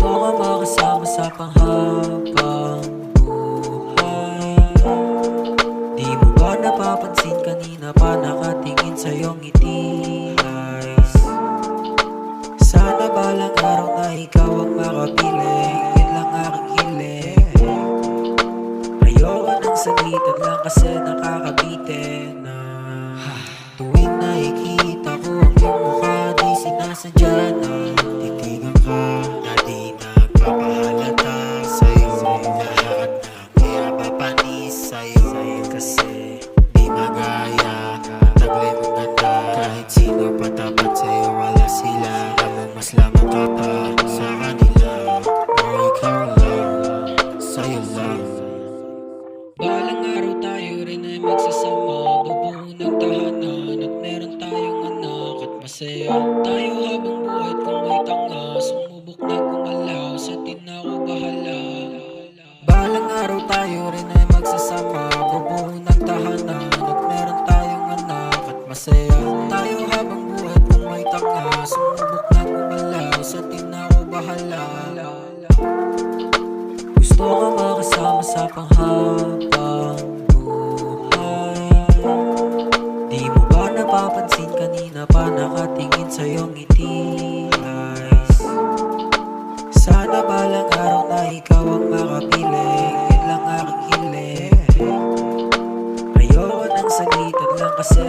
Gusto ko makasama sa panghabang buhay Di mo ba napapansin kanina pa nakatingin sa iyong ngiti. Eyes Sana balang araw na ikaw ang makapiling Yun lang aking hiling Ayoko ng saglitan lang kasi nakakabitin na Tuwing nakikita ko ang iyong mukha Di sinasadya Kasi di magaya. Taglay mong ganda Kahit sino patapat sa'yo Wala sila. Lamang mas lamang ka pa sa kanila. O ikaw lang Sa'yo lang. Balang araw tayo rin ay magsasama. Bubuo ng tahanan At meron tayong anak At masaya. Tayo habang buhay Kung may tanga Sumubok na gumalaw. Sa tinako bahala. Balang araw tayo rin ay magsasama gusto ka makasama sa panghabang buhay. Di mo ba napapansin kanina pa nakatingin sa iyong ngiti eyes Sana balang araw na ikaw ang makapiling Yun lang aking hiling Ayoko ng saglitan lang kasi